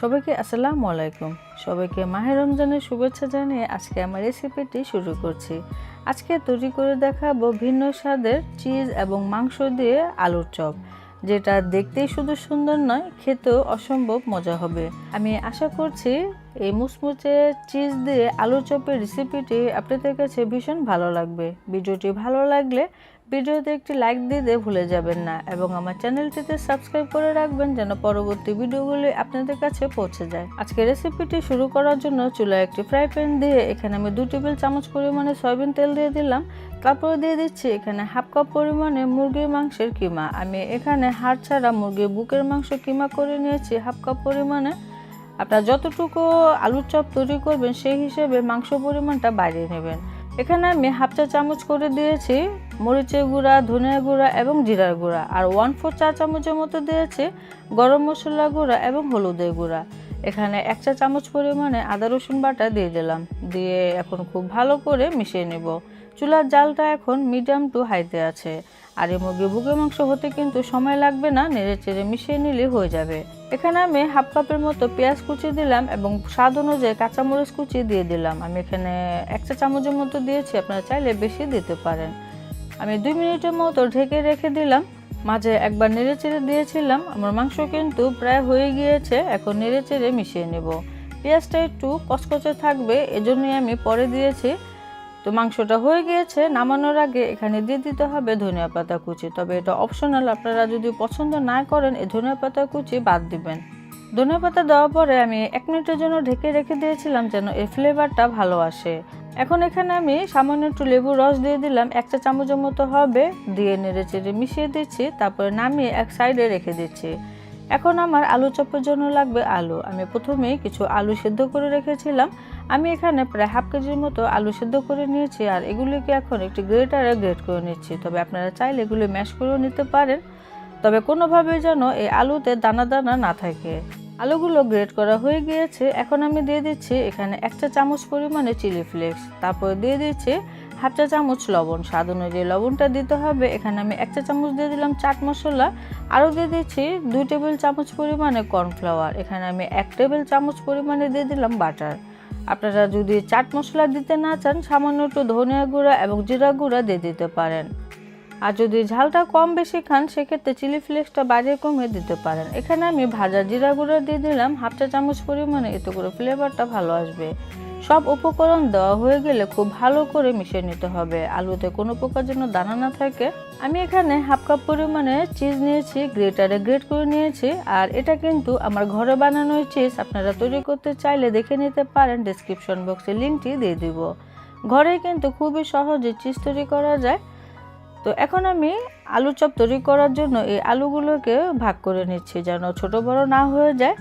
সবাইকে আসসালামু আলাইকুম। সবাইকে মাহের রমজানের শুভেচ্ছা জানিয়ে আজকে আমার রেসিপিটি শুরু করছি। আজকে তৈরি করে দেখাবো ভিন্ন স্বাদের চিজ এবং মাংস দিয়ে আলুর চপ। যেটা দেখতেই শুধু সুন্দর নয়, খেতেও অসম্ভব মজা হবে। আমি আশা করছি এই মুচমুচে চিজ দিয়ে আলুর চপের রেসিপিটি আপনাদের কাছে ভীষণ ভালো লাগবে। ভিডিওটি ভালো লাগলে ভিডিওতে একটি লাইক দিতে ভুলে যাবেন না এবং আমার চ্যানেলটিতে সাবস্ক্রাইব করে রাখবেন যেন পরবর্তী ভিডিওগুলি আপনাদের কাছে পৌঁছে যায়। আজকে রেসিপিটি শুরু করার জন্য চুলায় একটি ফ্রাই প্যান দিয়ে এখানে আমি দু টেবিল চামচ পরিমাণে সয়াবিন তেল দিয়ে দিলাম। তারপরে দিয়ে দিচ্ছি এখানে হাফ কাপ পরিমাণে মুরগির মাংসের কিমা। আমি এখানে হাড় ছাড়া মুরগির বুকের মাংস কিমা করে নিয়েছি হাফ কাপ পরিমাণে। আপনারা যতটুকু আলুর চপ তৈরি করবেন সেই হিসেবে মাংস পরিমাণটা বাড়িয়ে নেবেন। এখানে আমি হাফ চা চামচ করে দিয়েছি, মরিচের গুঁড়া, ধনিয়া গুঁড়া এবং জিরার গুঁড়া। আর ওয়ান ফোর চা চামচের মতো দিয়েছি, গরম মশলা গুঁড়া এবং হলুদের গুঁড়া। এখানে এক চা চামচ পরিমাণে আদা রসুন বাটা দিয়ে দিলাম। দিয়ে এখন খুব ভালো করে মিশিয়ে নেব। চুলার জালটা এখন মিডিয়াম টু হাইতে আছে। আর এই মুরগি বুকের মাংস হতে কিন্তু সময় লাগবে না, নেড়ে চেড়ে মিশিয়ে নিলে হয়ে যাবে। এখানে আমি হাফ কাপের মতো পেঁয়াজ কুচি দিলাম এবং স্বাদ অনুযায়ী কাঁচামরিচ কুচি দিয়ে দিলাম। আমি এখানে এক চা চামচের মতো দিয়েছি, আপনারা চাইলে বেশি দিতে পারেন। আমি দুই মিনিটের মতো ঢেকে রেখে দিলাম। মাঝে একবার নেড়ে চেড়ে দিয়েছিলাম। আমার মাংস কিন্তু প্রায় হয়ে গিয়েছে, এখন নেড়ে চেড়ে মিশিয়ে নেব। পেঁয়াজটা একটু কচকচে থাকবে, এজন্যই আমি পরে দিয়েছি। তো মাংসটা হয়ে গিয়েছে, নামানোর আগে এখানে দিয়ে দিতে হবে ধনিয়া পাতা কুচি। তবে এটা অপশনাল আপনারা যদি পছন্দ না করেন, এই ধনিয়া পাতা কুচি বাদ দিবেন। ধনিয়া পাতা দেওয়ার পরে আমি এক মিনিটের জন্য ঢেকে রেখে দিয়েছিলাম যেন এই ফ্লেভারটা ভালো আসে। এখন এখানে আমি সামান্য একটু লেবুর রস দিয়ে দিলাম, এক চা চামচের মতো হবে, দিয়ে নেড়ে চেড়ে মিশিয়ে দিচ্ছি, তারপরে নামিয়ে এক সাইডে রেখে দিচ্ছি। এখন আমার আলু চপের জন্য লাগবে আলু। আমি প্রথমেই কিছু আলু সেদ্ধ করে রেখেছিলাম। আমি এখানে প্রায় হাফ কেজির মতো আলু সেদ্ধ করে নিয়েছি, আর এগুলিকে এখন একটি গ্রেটারে গ্রেট করে নিচ্ছি। তবে আপনারা চাইলে এগুলি ম্যাশ করেও নিতে পারেন, তবে কোনোভাবে যেন এই আলুতে দানা দানা না থাকে। আলুগুলো গ্রেট করা হয়ে গিয়েছে, এখন আমি দিয়ে দিচ্ছি এখানে এক চা চামচ পরিমাণে চিলি ফ্লেক্স, তারপরে দিয়ে দিচ্ছি হাফ চা চামচ লবণ। স্বাদ অনুযায়ী লবণটা দিতে হবে, এখানে আমি এক চা চামচ দিয়ে দিলাম চাট মশলা, আরও দিয়ে দিচ্ছি দুই টেবিল চামচ পরিমাণে কর্নফ্লাওয়ার, এখানে আমি এক টেবিল চামচ পরিমাণে দিয়ে দিলাম বাটার। আপনারা যদি চাট মশলা দিতে না চান, সামান্য একটু ধনিয়া গুঁড়া এবং জিরা গুঁড়া দিয়ে দিতে পারেন। আর যদি ঝালটা কম বেশি খান, সেক্ষেত্রে চিলি ফ্লেক্সটা বাড়িয়ে কমিয়ে দিতে পারেন। এখানে আমি ভাজা জিরা গুঁড়ো দিয়ে দিলাম, হাফ চা চামচ পরিমাণে, এতে করে ফ্লেভারটা ভালো আসবে। সব উপকরণ দেওয়া হয়ে গেলে খুব ভালো করে মিশিয়ে নিতে হবে। আলুতে কোনো প্রকার যেন দানা না থাকে। আমি এখানে হাফ কাপ পরিমাণে চিজ নিয়েছি, গ্রেটারে গ্রেট করে নিয়েছি। আর এটা কিন্তু আমার ঘরে বানানো চিজ আপনারা তৈরি করতে চাইলে দেখে নিতে পারেন ডিসক্রিপশন বক্সে লিঙ্কটি দিয়ে দিব। ঘরে কিন্তু খুবই সহজে চিজ তৈরি করা যায়। তো এখন আমি আলু চপ তৈরি করার জন্য এই আলুগুলোকে ভাগ করে নিচ্ছি যেন ছোট বড় না হয়ে যায়।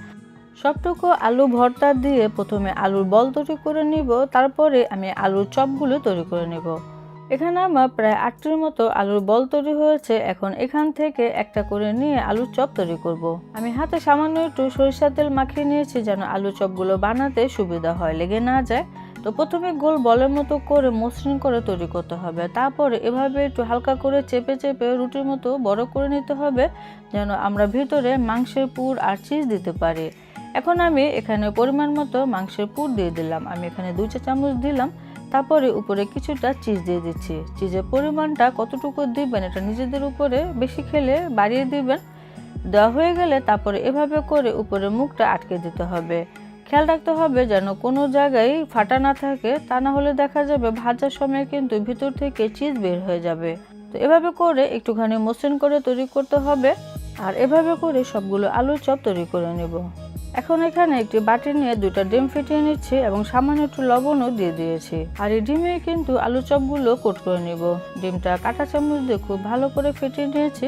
সবটুকু আলু ভর্তা দিয়ে প্রথমে আলুর বল তৈরি করে নিব, তারপরে আমি আলুর চপগুলো তৈরি করে নিব। এখানে আমার প্রায় আটটির মতো আলুর বল তৈরি হয়েছে, এখন এখান থেকে একটা করে নিয়ে আলুর চপ তৈরি করব। আমি হাতে সামান্য একটু সরিষার তেল মাখিয়ে নিয়েছি যেন আলু চপগুলো বানাতে সুবিধা হয়, লেগে না যায়। তো প্রথমে গোল বলের মতো করে মসৃণ করে তৈরি করতে হবে। তারপরে এভাবে একটু হালকা করে চেপে চেপে রুটির মতো বড় করে নিতে হবে, যেন আমরা ভিতরে মাংসের পুর আর চিজ দিতে পারি। এখন আমি এখানে পরিমাণ মতো মাংসের পুর দিয়ে দিলাম। আমি এখানে দুই চা চামচ দিলাম। তারপরে উপরে কিছুটা চিজ দিয়ে দিচ্ছি। চিজের পরিমাণটা কতটুকু দিবেন এটা নিজেদের উপরে বেশি খেলে বাড়িয়ে দিবেন। দেওয়া হয়ে গেলে তারপরে এভাবে করে উপরে মুখটা আটকে দিতে হবে। খেয়াল রাখতে হবে যেন কোনো জায়গায় ফাটা না থাকে, তা না হলে দেখা যাবে ভাজার সময় কিন্তু ভিতর থেকে চিজ বের হয়ে যাবে। তো এভাবে করে একটুখানি মসৃণ করে তৈরি করতে হবে, আর এভাবে করে সবগুলো আলুর চপ তৈরি করে নেব। এখন এখানে একটি বাটি নিয়ে দুটা ডিম ফেটিয়ে নিচ্ছি এবং সামান্য একটু লবণও দিয়ে দিয়েছি। আর এই ডিমে কিন্তু আলু চপগুলো কোট করে নিব। ডিমটা কাঁটা চামচ দিয়ে খুব ভালো করে ফেটিয়ে নিয়েছি।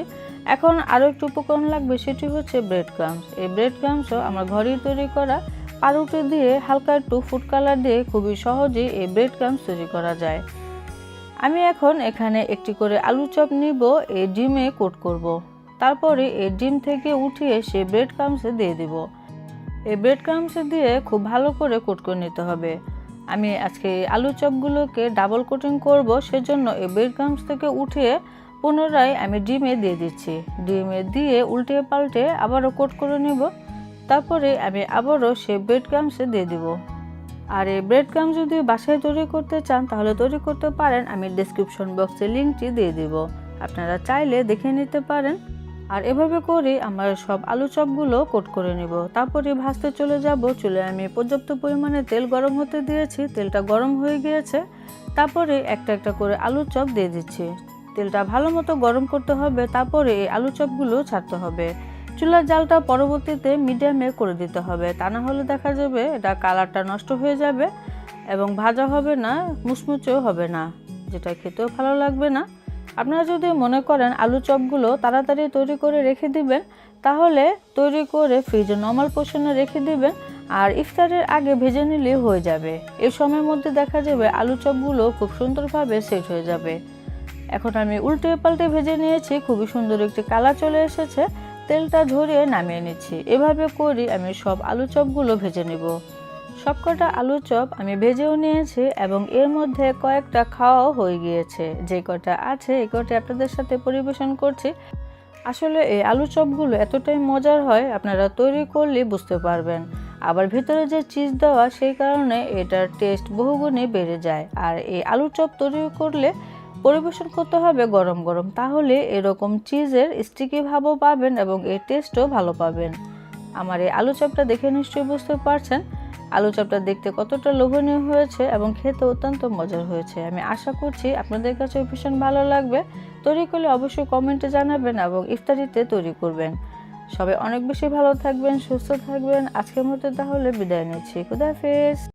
এখন আরও একটু উপকরণ লাগবে, সেটি হচ্ছে ব্রেড ক্রামস এই ব্রেড ক্রামসও আমার ঘরেই তৈরি করা পাউরুটি দিয়ে হালকা একটু ফুড কালার দিয়ে খুবই সহজেই এই ব্রেড ক্রামস তৈরি করা যায়। আমি এখন এখানে একটি করে আলু চপ নিব এই ডিমে কোট করব। তারপরে এই ডিম থেকে উঠিয়ে সে ব্রেড ক্রামসে দিয়ে দিব। এই ব্রেড ক্রামসে দিয়ে খুব ভালো করে কোট করে নিতে হবে। আমি আজকে এই আলু চপগুলোকে ডাবল কোটিং করব, সেজন্য এই ব্রেড ক্রামস থেকে উঠিয়ে পুনরায় আমি ডিমে দিয়ে দিচ্ছি। ডিমে দিয়ে উল্টে পাল্টে আবারও কোট করে নেব। তারপরে আমি আবারও সে ব্রেড ক্রামসে দিয়ে দিব। আর এই ব্রেড ক্রাম যদি বাসায় তৈরি করতে চান, তাহলে তৈরি করতে পারেন, আমি ডিসক্রিপশন বক্সে লিঙ্কটি দিয়ে দিব। আপনারা চাইলে দেখে নিতে পারেন। আর এভাবে করে আমার সব আলু চপগুলো কোট করে নিব। তারপরে ভাজতে চলে যাব, চুলে আমি পর্যাপ্ত পরিমাণে তেল গরম হতে দিয়েছি, তেলটা গরম হয়ে গিয়েছে। তারপরে একটা একটা করে আলুর চপ দিয়ে দিচ্ছি। তেলটা ভালো মতো গরম করতে হবে, তারপরে এই আলু চপগুলো ছাড়তে হবে। চুলার জালটা পরবর্তীতে মিডিয়ামে করে দিতে হবে। তা না হলে দেখা যাবে এটা কালারটা নষ্ট হয়ে যাবে এবং ভাজা হবে না, মুচমুচেও হবে না, যেটা খেতেও ভালো লাগবে না। আপনারা যদি মনে করেন আলু চপগুলো তাড়াতাড়ি তৈরি করে রেখে দিবেন, তাহলে তৈরি করে ফ্রিজে নর্মাল পোষণে রেখে দিবেন আর ইফতারের আগে ভেজে নিলে হয়ে যাবে। এই সময়ের মধ্যে দেখা যাবে আলু চপগুলো খুব সুন্দরভাবে সেট হয়ে যাবে। এখন আমি উল্টে পাল্টে ভেজে নিয়েছি, খুবই সুন্দর একটি কালার চলে এসেছে। তেলটা ঝরিয়ে নামিয়ে নিচ্ছি। এভাবে করি আমি সব আলু চপগুলো ভেজে নেব। সবকটা আলু চপ আমি ভেজেও নিয়েছি এবং এর মধ্যে কয়েকটা খাওয়াও হয়ে গিয়েছে। যে কটা আছে, এই কটা আপনাদের সাথে পরিবেশন করছি। আসলে এই আলু চপগুলো এতটাই মজার হয়, আপনারা তৈরি করলে বুঝতে পারবেন। আবার ভিতরে যে চিজ দেওয়া, সেই কারণে এটার টেস্ট বহুগুণে বেড়ে যায়। আর এই আলু চপ তৈরি করলে পরিবেশন করতে হবে গরম গরম। তাহলে এরকম চিজের স্টিকি ভাবও পাবেন এবং এর টেস্টও ভালো পাবেন। আমার এই আলু চপটা দেখে নিশ্চয়ই বুঝতে পারছেন। আলু চপটা দেখতে কতটা লোভনীয় হয়েছে এবং খেতে অত্যন্ত মজার হয়েছে। আমি আশা করছি আপনাদের কাছে ভীষণ ভালো লাগবে। তৈরি করলে অবশ্যই কমেন্টে জানাবেন এবং ইফতারিতে তৈরি করবেন। সবাই অনেক বেশি ভালো থাকবেন, সুস্থ থাকবেন। আজকের মতো তাহলে বিদায় নিচ্ছি। খুদাহাফেজ